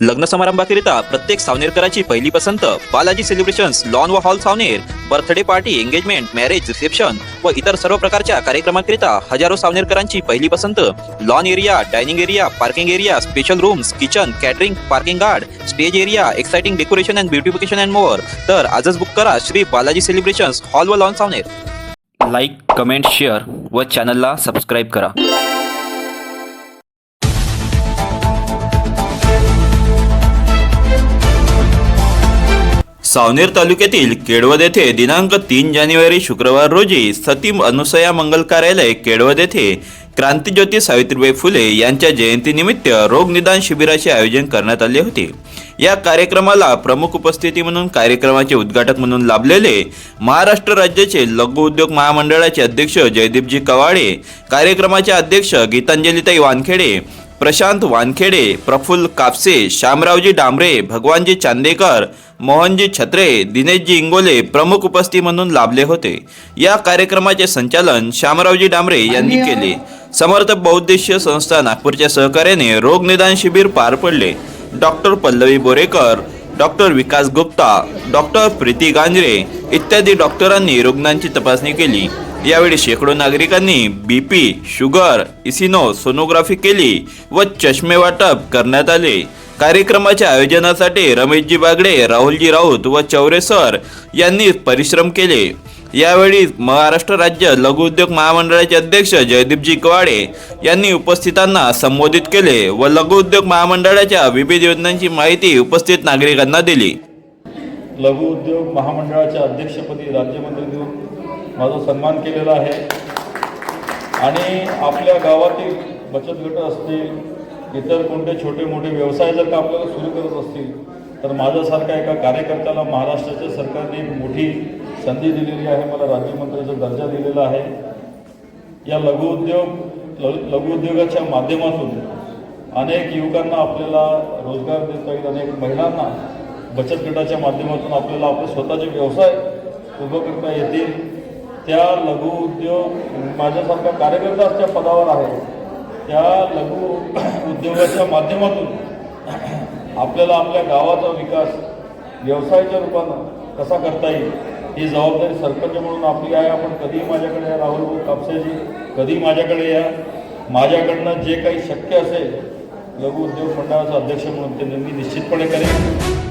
लग्न समारंभाकरिता प्रत्येक सावनेरकरांची पहिली पसंत बालाजी सेलिब्रेशन्स लॉन व hall Saoner birthday party engagement marriage reception व इतर सर्व प्रकारच्या कार्यक्रमाकरिता हजारो सावनेरकरांची पहिली पसंत lawn area dining area parking area special rooms kitchen catering parking guard stage area exciting decoration and beautification and more तर आजच बुक करा श्री बालाजी सेलिब्रेशन्स हॉल व lawn Saoner. Like comment share व चॅनलला सबस्क्राईब करा. सावनेर तालुक्यातील केडवद येथे दिनांक तीन जानेवारी शुक्रवार रोजी सतीम अनुसया मंगल कार्यालय केडवद येथे क्रांतीज्योती सावित्रीबाई फुले यांच्या जयंतीनिमित्त रोगनिदान शिबिराचे आयोजन करण्यात आले होते. या कार्यक्रमाला प्रमुख उपस्थिती म्हणून कार्यक्रमाचे उद्घाटक म्हणून लाभलेले महाराष्ट्र राज्याचे लघु उद्योग महामंडळाचे अध्यक्ष जयदीपजी कवाडे कार्यक्रमाचे अध्यक्ष गीतांजलीताई वानखेडे प्रशांत वानखेडे प्रफुल्ल कापसे श्यामरावजी डांबरे भगवानजी चांदेकर मोहनजी छत्रे दिनेशजी इंगोले प्रमुख उपस्थिती म्हणून लाभले होते. या कार्यक्रमाचे संचालन श्यामरावजी डांबरे यांनी केले. समर्थ बहुद्देशीय संस्था नागपूरच्या सहकार्याने रोग निदान शिबिर पार पडले. Doctor Pallavi Borekar doctor Vikas Gupta doctor Preeti Ganjare इत्यादी डॉक्टरांनी रुग्णांची तपासणी केली. यावेळी शेकडो नागरिकांनी बीपी शुगर इसिनो सोनोग्राफी केली व चष्मे वाटप करण्यात आले. कार्यक्रमाच्या आयोजनासाठी रमेशजी बागडे राहुलजी राऊत व चौरे सर यांनी परिश्रम केले. यावेळी महाराष्ट्र राज्य लघुउद्योग महामंडळाचे अध्यक्ष जयदीपजी कवाडे यांनी उपस्थितांना संबोधित केले व लघुउद्योग महामंडळाच्या विविध योजनांची माहिती उपस्थित नागरिकांना दिली. लघुउद्योग महामंडळाच्या अध्यक्षपदी राज्यमंत्री माझा सन्मान केलेला आहे. आणि आपल्या गावातील बचत गट असतील इतर कोणते छोटे मोठे व्यवसाय जर का आपल्याला सुरू करत असतील तर माझ्यासारख्या एका कार्यकर्त्याला महाराष्ट्राच्या सरकारने एक मोठी संधी दिलेली आहे. मला राज्यमंत्र्याचा दर्जा दिलेला आहे. या लघुउद्योग लघुउद्योगाच्या माध्यमातून अनेक युवकांना आपल्याला रोजगार देता येईल. अनेक महिलांना बचत गटाच्या माध्यमातून आपल्याला आपले स्वतःचे व्यवसाय उभं करता येतील. त्या लघु उद्योग माझ्यासारखा कार्यकर्ताच त्या पदावर आहे. त्या लघु उद्योगाच्या माध्यमातून आपल्याला आपल्या गावाचा विकास व्यवसायाच्या रूपानं कसा करता येईल ही जबाबदारी सरपंच म्हणून आपली आहे. आपण कधीही माझ्याकडे या राहुल भाऊ कापसेजी कधी माझ्याकडे या. माझ्याकडनं जे काही शक्य असेल लघु उद्योग मंडळाचा अध्यक्ष म्हणून ते मी निश्चितपणे करेन.